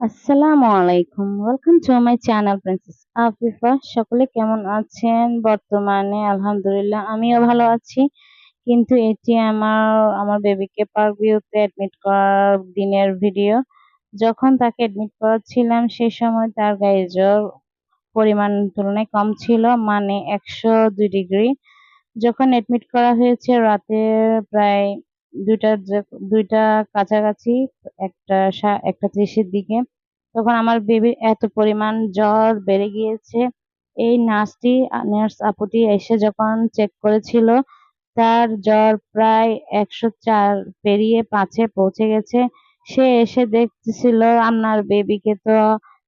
আসসালামু আলাইকুম। Welcome to my channel princess Afifa সকলে কেমন আছেন? বর্তমানে আলহামদুলিল্লাহ আমিও ভালো আছি। কিন্তু এটি আমার আমার বেবিকে পার্ক ভিউতে অ্যাডমিট করার দিনের ভিডিও যখন তাকে অ্যাডমিট করাচ্ছিলাম সেই সময় তার গায়ে জ্বর পরিমাণ তুলনায় কম ছিল মানে একশো দুই ডিগ্রি যখন অ্যাডমিট করা হয়েছে, রাতে প্রায় দুইটা দুইটা কাছাকাছি, একটা সা, একটা ত্রিশের দিকে। তখন আমার বেবির এত পরিমাণ জ্বর বেড়ে গিয়েছে। এই নার্সটি, নার্স আপুটি এসে যখন চেক করেছিল, তার জ্বর প্রায় একশো চার পেরিয়ে পাঁচে পৌঁছে গেছে। সে এসে দেখতেছিল, আপনার বেবিকে তো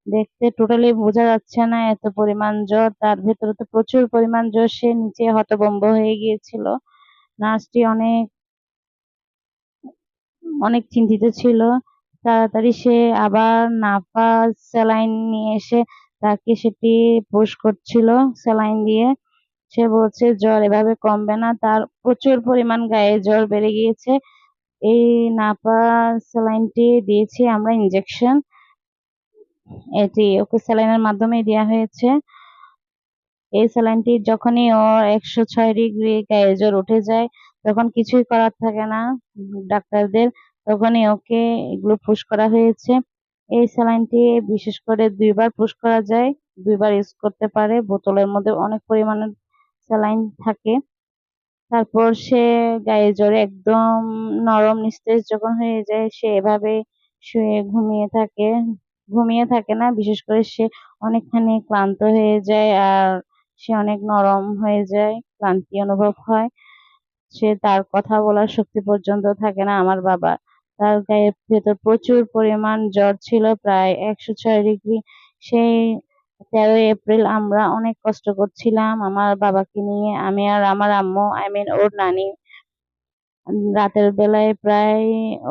দেখতে টোটালি বোঝা যাচ্ছে না এত পরিমাণ জ্বর। তার ভেতরে তো প্রচুর পরিমাণ জ্বর। সে নিচে হতবম্ব হয়ে গিয়েছিল। নার্সটি অনেক অনেক চিন্তিত ছিল। তাড়াতাড়ি সে আবার নাফা স্যালাইন নিয়ে এসে তাকে সেটি পুশ করছিল, স্যালাইন দিয়ে। সে বলছে, জ্বর এভাবে কমবে না, তার প্রচুর পরিমাণ গায়ে জ্বর বেড়ে গিয়েছে। এই নাপা স্যালাইনটি দিয়েছি, আমরা ইনজেকশন এটি ওকে স্যালাইনের মাধ্যমে দেওয়া হয়েছে। এই স্যালাইনটি যখনই ওর একশো ছয় ডিগ্রি গায়ে জ্বর উঠে যায়, তখন কিছুই করার থাকে না। ডাক্তারদের তখনই ওকে এগুলো পুশ করা হয়েছে। এই স্যালাইনটি বিশেষ করে দুইবার পুশ করা যায়, দুইবার ইউজ করতে পারে। বোতলের মধ্যে অনেক পরিমাণের স্যালাইন থাকে। তারপর সে গায়ে জ্বরে একদম নরম নিস্তেজ যখন হয়ে যায়, সে এভাবে শুয়ে ঘুমিয়ে থাকে। ঘুমিয়ে থাকে না, বিশেষ করে সে অনেকখানি ক্লান্ত হয়ে যায় আর সে অনেক নরম হয়ে যায়, ক্লান্তি অনুভব হয়। সে তার কথা বলার শক্তি পর্যন্ত থাকে না, আমার বাবা তার গায়ের ভেতর প্রচুর পরিমাণ জ্বর ছিল, প্রায় একশো ছয় ডিগ্রি। সেই তেরোই এপ্রিল আমরা অনেক কষ্ট করছিলাম আমার বাবাকে নিয়ে, আমি আর আমার আম্মু আই মিন ওর নানি। রাতের বেলায় প্রায়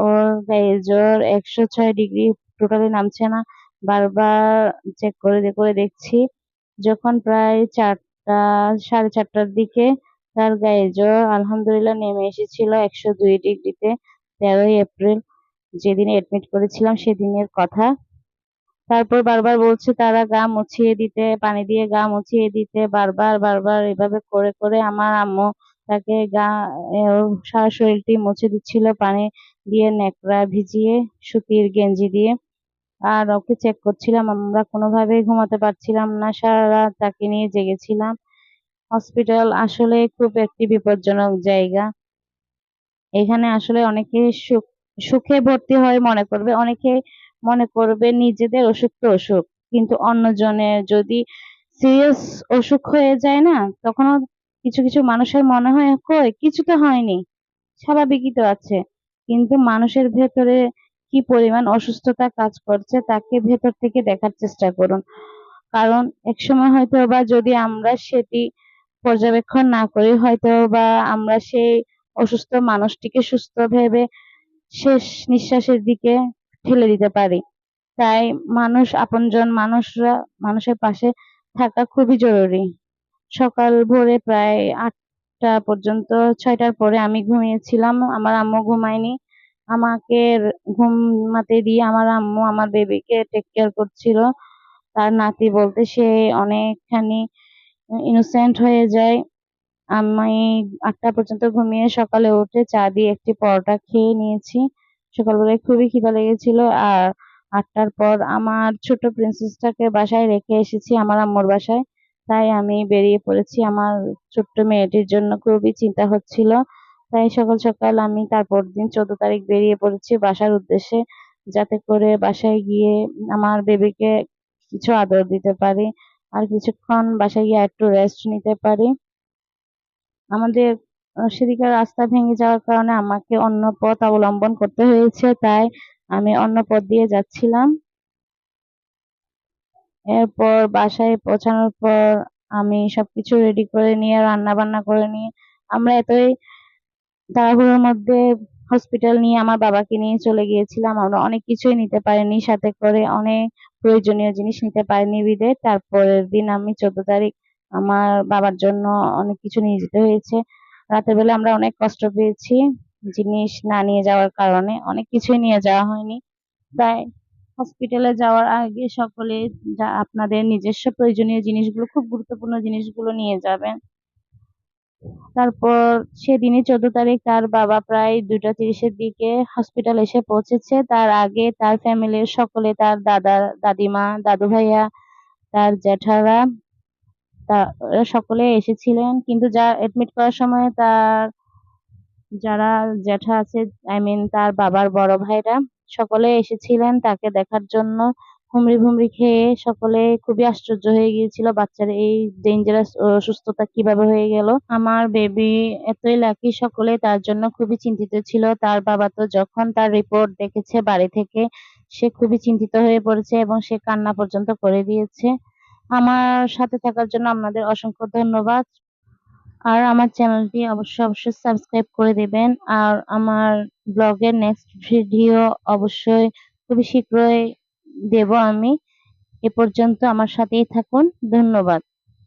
ওর গায়ে জ্বর একশো ছয় ডিগ্রি টোটালি নামছে না। বারবার চেক করে করে দেখছি, যখন প্রায় চারটা, সাড়ে চারটার দিকে তার গায়ে জ্বর আলহামদুলিল্লাহ নেমে এসেছিল একশো দুই ডিগ্রিতে। তেরোই এপ্রিল যেদিনে এডমিট করেছিলাম সেদিনের কথা। তারপর বারবার বলছে, তারা গা মুছিয়ে দিতে, পানি দিয়ে গা মুছিয়ে দিতে, বারবার বারবার এভাবে করে করে আমার আম্মু তাকে গা সারা শরীরটি মুছে দিচ্ছিল পানি দিয়ে ন্যাকড়া ভিজিয়ে, সুতির গেঞ্জি দিয়ে। আর ওকে চেক করছিলাম, আমরা কোনোভাবেই ঘুমাতে পারছিলাম না, সারা রাত তাকে নিয়ে জেগেছিলাম। হসপিটাল আসলে খুব একটি বিপজ্জনক জায়গা। এখানে আসলে অনেকে সুখ সুখে ভর্তি হয় মনে করবে, অনেকে মনে করবে নিজেদের অসুখ তো অসুখ। কিন্তু অন্যজনের যদি সিরিয়াস অসুখ হয়ে যায় না, তখনও কিছু কিছু মানুষের মনে হয়, কই, কিছু তো হয়নি, স্বাভাবিকই তো আছে। কিন্তু মানুষের ভেতরে কি পরিমাণ অসুস্থতা কাজ করছে, তাকে ভেতর থেকে দেখার চেষ্টা করুন। কারণ একসময় হয়তো বা যদি আমরা সেটি পর্যবেক্ষণ না করি হয়তো বা আমরা সেই অসুস্থ মানুষটিকে সুস্থ ভেবে শেষ নিঃশ্বাসের দিকে ঠেলে দিতে পারি। তাই মানুষ, আপনজন মানুষরা, মানুষের পাশে থাকা খুবই জরুরি। সকাল ভোরে প্রায় আটটা পর্যন্ত, ছয়টার পরে আমি ঘুমিয়েছিলাম। আমার আম্মু ঘুমায়নি। আমাকে ঘুমাতে দিয়ে আমার আম্মু আমার বেবিকে টেক কেয়ার করছিল। তার নাতি বলতে সে অনেকখানি ইনোসেন্ট হয়ে যায়। আমি আটটা পর্যন্ত ঘুমিয়ে সকালে উঠে চা দিয়ে একটি পরোটা খেয়ে নিয়েছি। সকালবেলায় খুবই খিদা লেগেছিল আর আটটার পর আমার ছোট প্রিন্সেসটাকে বাসায় রেখে এসেছি আমার আম্মুর বাসায়। তাই আমি বেরিয়ে পড়েছি। আমার ছোট্ট মেয়েটির জন্য খুবই চিন্তা হচ্ছিল। তাই সকাল সকাল আমি তারপর দিন চোদ্দ তারিখ বেরিয়ে পড়েছি বাসার উদ্দেশ্যে যাতে করে বাসায় গিয়ে আমার বেবিকে কিছু আদর দিতে পারি আর কিছুক্ষণ বাসায় গিয়ে একটু রেস্ট নিতে পারি। আমাদের সেদিকে রাস্তা ভেঙে যাওয়ার কারণে আমাকে অন্য পথ অবলম্বন করতে হয়েছে, তাই আমি অন্য পথ দিয়ে যাচ্ছিলাম। এরপর বাসায় পৌঁছানোর পর আমি সবকিছু রেডি করে নিয়ে রান্না বান্না করে নিয়ে, আমরা এতই তাড়াহুড়োর মধ্যে হসপিটাল নিয়ে আমার বাবাকে নিয়ে চলে গিয়েছিলাম। আমরা অনেক কিছুই নিতে পারিনি, সাথে করে অনেক প্রয়োজনীয় জিনিস নিতে পারিনি বিদে। তারপরের দিন আমি চোদ্দ তারিখ আমার বাবার জন্য অনেক কিছু নিয়ে যেতে হয়েছে। রাতের বেলা আমরা অনেক কষ্ট পেয়েছি জিনিস না নিয়ে যাওয়ার কারণে। অনেক কিছুই নিয়ে যাওয়া হয়নি। তাই হসপিটালে যাওয়ার আগে সকলে যা আপনাদের নিজস্ব প্রয়োজনীয় জিনিসগুলো, খুব গুরুত্বপূর্ণ জিনিসগুলো নিয়ে যাবেন। তারপর সেদিনই চোদ্দ তারিখ তার বাবা প্রায় দুটা তিরিশের দিকে হসপিটাল এসে পৌঁছেছে। তার আগে তার ফ্যামিলির সকলে, তার দাদা, দাদিমা দাদু ভাইয়া তার জ্যাঠারা তা, ওরা সকলে এসেছিলেন, কিন্তু যা এডমিট করার সময় তার, যারা জ্যাঠা আছে আই মিন তার বাবার বড় ভাইরা, সকলে এসেছিলেন তাকে দেখার জন্য। হুমড়ি ভুমড়ি খেয়ে সকলে খুবই আশ্চর্য হয়ে গিয়েছিল, বাচ্চার এই ডেঞ্জারাস অসুস্থতা কীভাবে হয়ে গেল। আমার বেবি এতই লাকি সকলে তার জন্য খুবই চিন্তিত ছিল। তার বাবা তো যখন তার রিপোর্ট দেখেছে বাড়ি থেকে, সে খুবই চিন্তিত হয়ে পড়েছে এবং সে কান্না পর্যন্ত করে দিয়েছে। আমার সাথে থাকার জন্য আপনাদের অসংখ্য ধন্যবাদ। আর আমার চ্যানেলটি অবশ্যই অবশ্যই সাবস্ক্রাইব করে দেবেন। আর আমার ব্লগের নেক্সট ভিডিও অবশ্যই খুবই শীঘ্রই দেব আমি। এ পর্যন্ত আমার সাথেই থাকুন। ধন্যবাদ।